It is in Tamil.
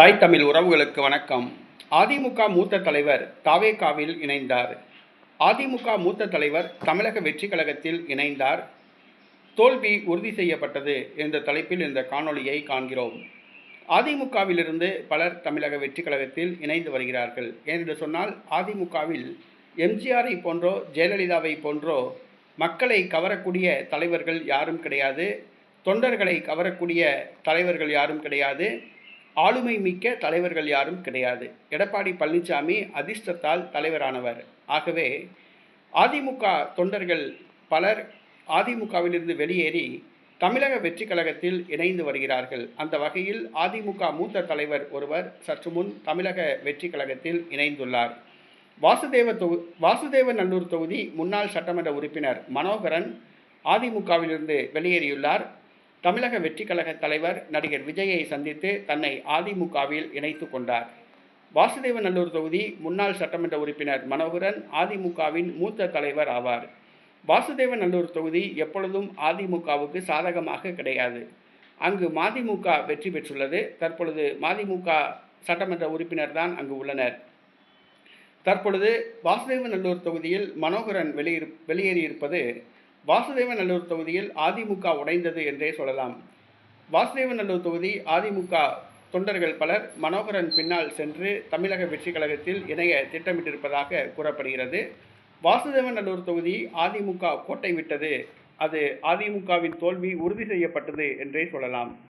தாய் தமிழ் உறவுகளுக்கு வணக்கம். அதிமுக மூத்த தலைவர் தாவேகாவில் இணைந்தார். அதிமுக மூத்த தலைவர் தமிழக வெற்றி கழகத்தில் இணைந்தார். தோல்வி உறுதி செய்யப்பட்டது என்ற தலைப்பில் இந்த காணொளியை காண்கிறோம். அதிமுகவிலிருந்து பலர் தமிழக வெற்றி கழகத்தில் இணைந்து வருகிறார்கள். ஏனென்று சொன்னால் அதிமுகவில் எம்ஜிஆரை போன்றோ ஜெயலலிதாவை போன்றோ மக்களை கவரக்கூடிய தலைவர்கள் யாரும் கிடையாது. தொண்டர்களை கவரக்கூடிய தலைவர்கள் யாரும் கிடையாது. ஆளுமை மிக்க தலைவர்கள் யாரும் கிடையாது. எடப்பாடி பழனிசாமி அதிர்ஷ்டத்தால் தலைவரானவர். ஆகவே அதிமுக தொண்டர்கள் பலர் அதிமுகவிலிருந்து வெளியேறி தமிழக வெற்றி கழகத்தில் இணைந்து வருகிறார்கள். அந்த வகையில் அதிமுக மூத்த தலைவர் ஒருவர் சற்று முன் தமிழக வெற்றி கழகத்தில் இணைந்துள்ளார். வாசுதேவ தொகு வாசுதேவ நல்லூர் தொகுதி முன்னாள் சட்டமன்ற உறுப்பினர் மனோகரன் அதிமுகவிலிருந்து வெளியேறியுள்ளார். தமிழக வெற்றி கழக தலைவர் நடிகர் விஜயை சந்தித்து தன்னை அதிமுகவில் இணைத்து கொண்டார். வாசுதேவநல்லூர் தொகுதி முன்னாள் சட்டமன்ற உறுப்பினர் மனோகரன் அதிமுகவின் மூத்த தலைவர் ஆவார். வாசுதேவநல்லூர் தொகுதி எப்பொழுதும் அதிமுகவுக்கு சாதகமாக கிடையாது. அங்கு மதிமுக வெற்றி பெற்றுள்ளது. தற்பொழுது மதிமுக சட்டமன்ற உறுப்பினர் தான் அங்கு உள்ளனர். தற்பொழுது வாசுதேவநல்லூர் தொகுதியில் மனோகரன் வெளியிரு வெளியேறியிருப்பது வாசுதேவநல்லூர் தொகுதியில் அதிமுக உடைந்தது என்றே சொல்லலாம். வாசுதேவநல்லூர் தொகுதி அதிமுக தொண்டர்கள் பலர் மனோகரன் பின்னால் சென்று தமிழக வெற்றி கழகத்தில் இணைய திட்டமிட்டிருப்பதாக கூறப்படுகிறது. வாசுதேவநல்லூர் தொகுதி அதிமுக கோட்டை விட்டது. அது அதிமுகவின் தோல்வி உறுதி செய்யப்பட்டது என்றே சொல்லலாம்.